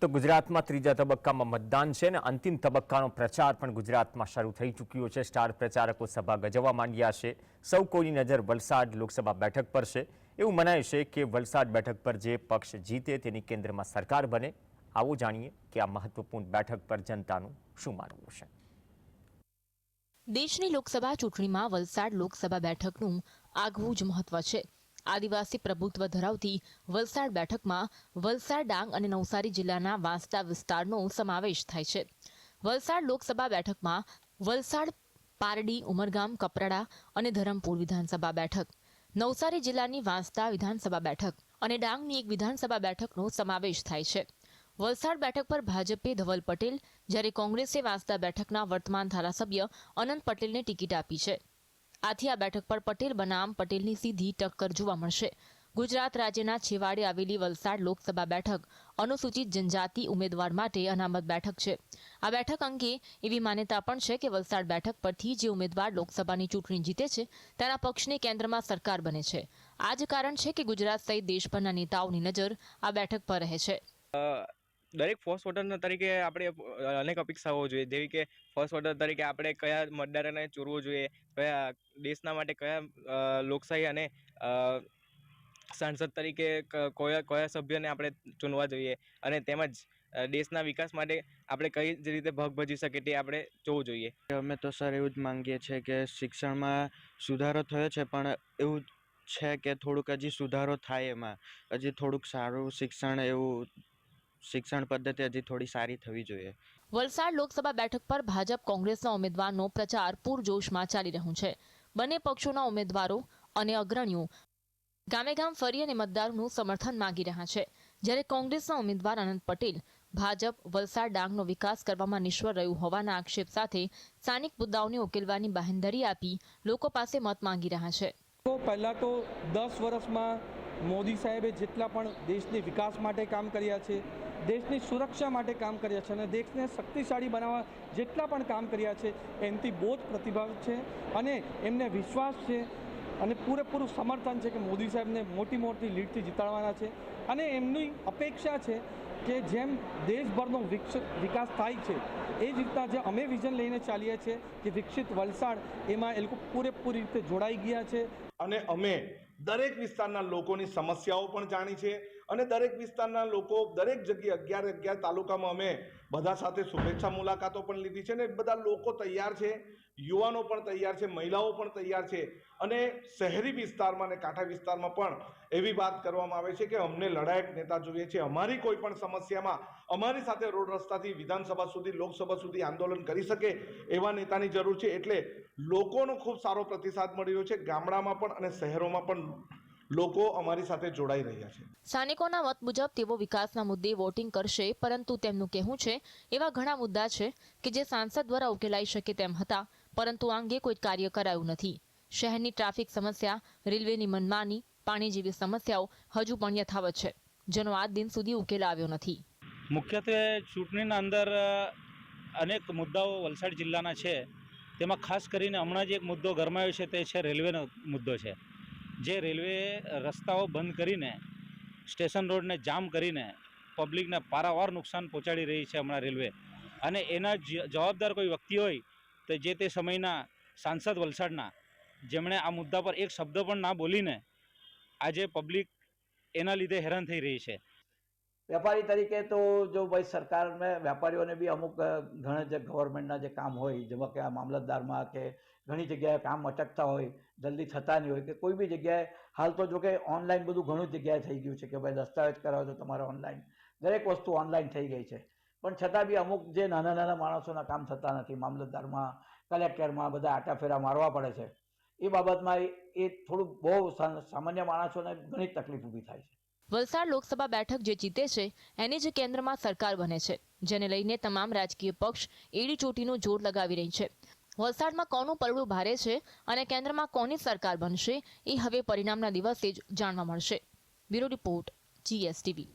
તો ગુજરાતમાં ત્રીજા તબક્કામાં મતદાન છે અને અંતિમ તબક્કાનો પ્રચાર પણ ગુજરાતમાં શરૂ થઈ ચૂક્યો છે. સ્ટાર પ્રચારકો સભા ગજવા માંડ્યા છે. સૌ કોઈની નજર વલસાડ લોકસભા બેઠક પર છે. એવું મનાય છે કે વલસાડ બેઠક પર જે પક્ષ જીતે તેની કેન્દ્રમાં સરકાર બને. આવો જાણીએ કે આ મહત્વપૂર્ણ બેઠક પર જનતાનું શું માનવું છે? દેશની લોકસભા ચૂંટણીમાં વલસાડ લોકસભા બેઠકનું આગવું જ મહત્વ છે. આદિવાસી પ્રભુત્વ ધરાવતી વલસાડ બેઠકમાં વલસાડ ડાંગ અને નવસારી જિલ્લાના વાંસદા વિસ્તારનો સમાવેશ થાય છે. વલસાડ લોકસભા બેઠકમાં વલસાડ, પારડી, ઉમરગામ, કપરાડા અને ધરમપુર વિધાનસભા બેઠક, નવસારી જિલ્લાની વાંસદા વિધાનસભા બેઠક અને ડાંગની એક વિધાનસભા બેઠકનો સમાવેશ થાય છે. વલસાડ બેઠક પર ભાજપે ધવલ પટેલ, જ્યારે કોંગ્રેસે વાંસદા બેઠકના વર્તમાન ધારાસભ્ય અનંત પટેલને ટિકિટ આપી છે. આથી આ બેઠક પર પટેલ બનામ પટેલની સીધી ટક્કર જોવા મળશે. ગુજરાત રાજ્યના છેવાડે આવેલી વલસાડ લોકસભા બેઠક અનુસૂચિત જનજાતિ ઉમેદવાર માટે અનામત બેઠક છે. આ બેઠક અંગે એવી માન્યતા પણ છે કે વલસાડ બેઠક પરથી જે ઉમેદવાર લોકસભાની ચૂંટણી જીતે છે, તેના પક્ષની કેન્દ્રમાં સરકાર બને છે. આ જ કારણ છે કે ગુજરાત સહિત દેશભરના નેતાઓની નજર આ બેઠક પર રહે છે. દરેક ફર્સ્ટ વોટરના તરીકે આપણે અનેક અપેક્ષાઓ જોઈએ. જેવી કે ફર્સ્ટ વોટર તરીકે આપણે કયા મતદારોને ચોરવો જોઈએ, કયા દેશના માટે કયા લોકશાહી અને સાંસદ તરીકે કયા કયા સભ્યને આપણે ચૂનવા જોઈએ અને તેમજ દેશના વિકાસ માટે આપણે કઈ જ રીતે ભાગ ભજી શકીએ તે આપણે જોવું જોઈએ. અમે તો સર એવું જ માંગીએ છીએ કે શિક્ષણમાં સુધારો થયો છે, પણ એવું છે કે થોડુંક હજી સુધારો થાય એમાં. હજી થોડુંક સારું શિક્ષણ એવું શિક્ષણ પદ્ધતિ હજી થોડી સારી થવી જોઈએ. વલસાડ લોકસભા બેઠક પર ભાજપ કોંગ્રેસના ઉમેદવારનો પ્રચાર પૂરજોશમાં ચાલી રહ્યો છે. બંને પક્ષોના ઉમેદવારો અને અગ્રણીઓ ગામે ગામ ફરી અને મતદારોનું સમર્થન માંગી રહ્યા છે. જ્યારે કોંગ્રેસના ઉમેદવાર અનંત પટેલ ભાજપ વલસાડ ડાંગનો વિકાસ કરવામાં નિષ્ફળ રહ્યું હોવાના આક્ષેપ સાથે સ્થાનિક મુદ્દાઓને ઉકેલવાની બાહેંધરી આપી લોકો પાસે મત માંગી રહ્યા છે. તો પહેલાં તો દસ વર્ષમાં મોદી સાહેબે જેટલા પણ દેશની વિકાસ માટે કામ કર્યા છે, દેશની સુરક્ષા માટે કામ કર્યા છે અને દેશને શક્તિશાળી બનાવવા જેટલા પણ કામ કર્યા છે, એમથી બહુ જ પ્રતિભાવ છે અને એમને વિશ્વાસ છે અને પૂરેપૂરું સમર્થન છે કે મોદી સાહેબને મોટી મોટી લીડથી જીતાડવાના છે અને એમની અપેક્ષા છે કે જેમ દેશભરનો વિકસ થાય છે, એ જ રીતના જે અમે વિઝન લઈને ચાલીએ છીએ કે વિકસિત વલસાડ એમાં એ લોકો પૂરેપૂરી રીતે જોડાઈ ગયા છે અને અમે દરેક વિસ્તારના લોકોની સમસ્યાઓ પણ જાણી છે. અને દરેક વિસ્તારના લોકો દરેક જગ્યાએ અગિયાર અગિયાર તાલુકામાં અમે બધા સાથે શુભેચ્છા મુલાકાતો પણ લીધી છે ને બધા લોકો તૈયાર છે, યુવાનો પણ તૈયાર છે, મહિલાઓ પણ તૈયાર છે અને શહેરી વિસ્તારમાં અને કાંઠા વિસ્તારમાં પણ એવી વાત કરવામાં આવે છે કે અમને લડાયક નેતા જોઈએ છે. અમારી કોઈ પણ સમસ્યામાં અમારી સાથે રોડ રસ્તાથી વિધાનસભા સુધી, લોકસભા સુધી આંદોલન કરી શકે એવા નેતાની જરૂર છે. એટલે લોકોનો ખૂબ સારો પ્રતિસાદ મળી રહ્યો છે. ગામડામાં પણ અને શહેરોમાં પણ લોકો અમારી સાથે જોડાઈ રહ્યા છે. સ્થાનિકોના મત મુજબ તેઓ વિકાસના મુદ્દે વોટિંગ કરશે પરંતુ તેમનું કહેવું છે એવા ઘણા મુદ્દા છે કે જે સાંસદ દ્વારા ઉકેલાઈ શકે તેમ હતા પરંતુ આ અંગે કોઈ કાર્ય કરાયું નથી. શહેરની ટ્રાફિક સમસ્યા રેલવેની મનમાની પાણી જેવી સમસ્યાઓ હજુ પણ યથાવત છે. જેનો આજ દિન સુધી ઉકેલ આવ્યો નથી. મુખ્યત્વે ચૂંટણીના અંદર અનેક મુદ્દાઓ વલસાડ જિલ્લાના છે. તેમાં ખાસ કરીને હમણાં જે એક મુદ્દો ગરમાયો છે તે છે રેલવેનો મુદ્દો છે. જે રેલવે રસ્તાઓ બંધ કરીને, સ્ટેશન રોડને જામ કરીને પબ્લિકને પારાવાર નુકસાન પહોંચાડી રહી છે હમણાં રેલવે. અને એના જવાબદાર કોઈ વ્યક્તિ હોય, તો જે તે સમયના સાંસદ વલસાડના, જેમણે આ મુદ્દા પર એક શબ્દ પણ ના બોલીને આજે પબ્લિક એના લીધે હેરાન થઈ રહી છે. વેપારી તરીકે તો જો ભાઈ સરકારને, વેપારીઓને બી અમુક ઘણા જે ગવર્મેન્ટના જે કામ હોય, જેમાં કે આ મામલતદારમાં કે ઘણી જગ્યાએ કામ અટકતા હોય, જલ્દી થતા નહીં હોય કે કોઈ બી જગ્યાએ, હાલ તો જો કે ઓનલાઈન બધું ઘણું જગ્યાએ થઈ ગયું છે કે ભાઈ દસ્તાવેજ કરાવો તો તમારે ઓનલાઈન દરેક વસ્તુ ઓનલાઈન થઈ ગઈ છે. પણ છતાં બી અમુક જે નાના નાના માણસોના કામ થતા નથી, મામલતદારમાં, કલેક્ટરમાં, બધા આટાફેરા મારવા પડે છે. એ બાબતમાં એ- થોડું બહુ સામાન્ય માણસોને ઘણી તકલીફ ઊભી થાય છે. વલસાડ લોકસભા બેઠક જે જીતે છે, એની જ કેન્દ્રમાં સરકાર બને છે, જેને લઈને તમામ રાજકીય પક્ષ એડી ચોટીનું જોર લગાવી રહી છે. વલસાડમાં કોનું પરડું ભારે છે અને કેન્દ્રમાં કોની સરકાર બનશે, એ હવે પરિણામના દિવસે જ જાણવા મળશે. Bureau report, GSTV.